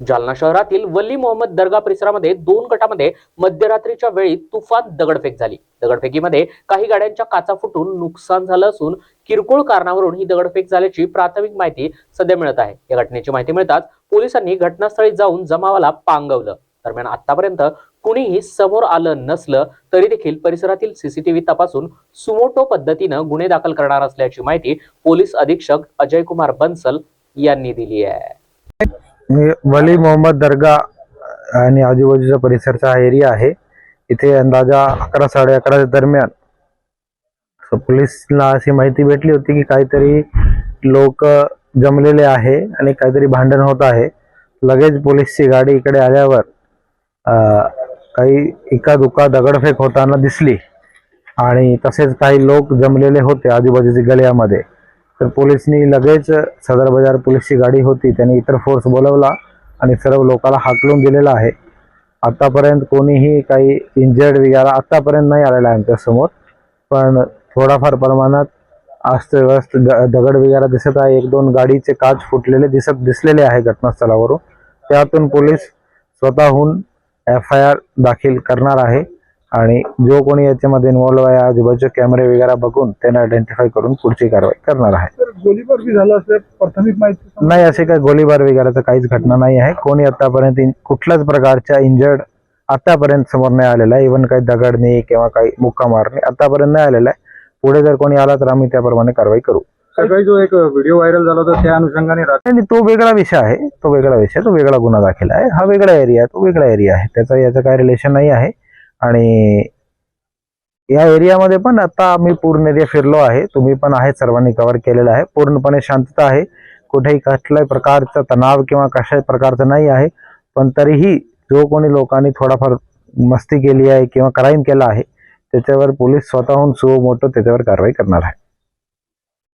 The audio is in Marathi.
जालना शहरातील वल्ली मोहम्मद दर्गा परिसरामध्ये दोन गटामध्ये मध्यरात्रीच्या वेळी तुफान दगडफेक झाली. दगडफेकीमध्ये काही गाड्यांच्या काचा फुटून नुकसान झालं असून किरकोळ कारणावरून ही दगडफेक झाल्याची प्राथमिक माहिती सध्या मिळत आहे. या घटनेची माहिती मिळताच पोलिसांनी घटनास्थळी जाऊन जमावाला पांगवलं. दरम्यान आतापर्यंत कुणीही समोर आलं नसलं तरी देखील परिसरातील सीसीटीव्ही तपासून सुमोटो पद्धतीनं गुन्हे दाखल करणार असल्याची माहिती पोलीस अधीक्षक अजय कुमार बन्सल यांनी दिली आहे. वली मोहम्मद दर्गा आणि आजूबाजूचा परिसरचा हा एरिया आहे. इथे अंदाजा अकरा साडे अकरा दरम्यान. पोलिसला अशी माहिती भेटली होती की काहीतरी लोक जमलेले आहे आणि काहीतरी भांडण होत आहे. लगेच पोलीसची गाडी इकडे आल्यावर काही एका दुका दगडफेक होताना दिसली. आणि तसेच काही लोक जमलेले होते आजूबाजूच्या गळ्यामध्ये तर पोलिसनी लगेच सदर बाजार पोलीसची गाडी होती त्यांनी इतर फोर्स बोलवला आणि सर्व लोकाला हाकलून दिलेला आहे. आतापर्यंत कोणीही काही इंजर्ड वगैरे आतापर्यंत नाही आलेला आहे आमच्यासमोर पण थोडाफार प्रमाणात अस्तव्यस्त दगड वगैरे दिसत आहे. एक दोन गाडीचे काच फुटलेले दिसत दिसलेले आहे घटनास्थळावरून. त्यातून पोलीस स्वतःहून एफ आय आर दाखल करणार आहे. आणि जो कोणी याच्यामध्ये इन्व्हॉल्व आहे आजूबाजूचे कॅमेरे वगैरे बघून त्यांना आयडेंटिफाय करून पुढची कारवाई करणार आहे. गोळीबार झाला प्राथमिक माहिती. नाही असे काही गोळीबार वगैरेचं काहीच घटना नाही आहे. कोणी आतापर्यंत कुठल्याच प्रकारच्या इंजर्ड आतापर्यंत समोर नाही आलेला आहे. इव्हन काही दगडणे किंवा काही मुक्का मारणे आतापर्यंत नाही आलेला आहे. पुढे जर कोणी आला तर आम्ही त्याप्रमाणे कारवाई करू. सकाळी जो एक व्हिडिओ व्हायरल झाला होता त्या अनुषंगाने आणि तो वेगळा विषय आहे. तो वेगळा विषय तो वेगळा गुन्हा दाखल आहे. हा वेगळा एरिया आहे. तो वेगळा एरिया आहे. त्याचा याचं काही रिलेशन नाही आहे. आणि या एरियामध्ये पण आता आम्ही पूर्ण एरिया फिरलो आहे तुम्ही पण आहे सर्वांनी कव्हर केलेला आहे. पूर्णपणे शांतता आहे. कुठेही कसल्याही प्रकारचा तणाव किंवा कशाही प्रकारचं नाही आहे. पण तरीही जो कोणी लोकांनी थोडाफार मस्ती केली आहे किंवा क्राईम केला आहे त्याच्यावर पोलीस स्वतःहून सो मोठं त्याच्यावर कारवाई करणार आहे.